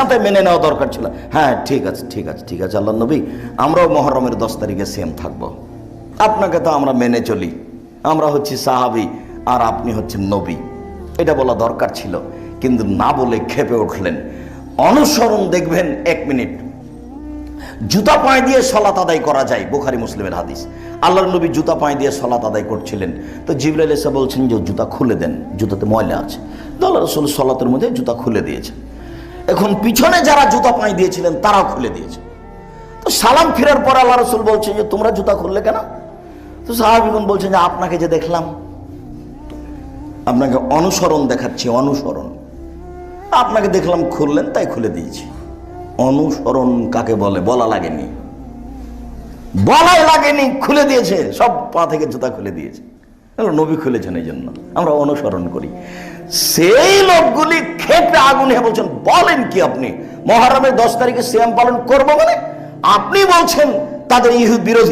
তাতে মেনে নেওয়া দরকার ছিল। হ্যাঁ ঠিক আছে ঠিক আছে ঠিক আছে আল্লাহ নবী, আমরাও মহরমের দশ তারিখে সেম থাকব। আপনাকে তো আমরা মেনে চলি। আমরা হচ্ছি সাহাবি আর আপনি হচ্ছেন নবী। এটা বলা দরকার ছিল, কিন্তু না বলে খেপে উঠলেন। অনুসরণ দেখবেন এক মিনিট। জুতা পায়ে দিয়ে সলাত আদায় করা যায়, বুখারি মুসলিমের হাদিস। আল্লাহর নবী জুতা পায়ে দিয়ে সলাত আদায় করছিলেন। তো জিবরাইল এসে বলছেন যে জুতা খুলে দেন, জুতাতে ময়লা আছে। তো আল্লাহ রসুল সলাতের মধ্যে জুতা খুলে দিয়েছে এখন পিছনে যারা জুতা পায়ে দিয়েছিলেন, তারাও খুলে দিয়েছে। তো সালাম ফেরার পর আল্লাহ রসুল বলছে যে তোমরা জুতা খুললে কেন? তো সাহাবিগুন বলছেন যে আপনাকে যে দেখলাম, আপনাকে অনুসরণ দেখাচ্ছি, অনুসরণ। আপনাকে দেখলাম খুললেন, তাই খুলে দিয়েছি। অনুসরণ কাকে বলে? বলা লাগেনি। বলাই লাগেনি, খুলে দিয়েছে, সব পা থেকে জুতা খুলে দিয়েছে। এগুলো নবী খুলেছেন এই জন্য আমরা অনুসরণ করি। সেই লোকগুলি খেপে আগুন হয়ে বলছেন, বলেন কি আপনি? মহারামের দশ তারিখে শ্যাম পালন করব মানে? আপনি বলছেন তাদের ইহু বিরোধী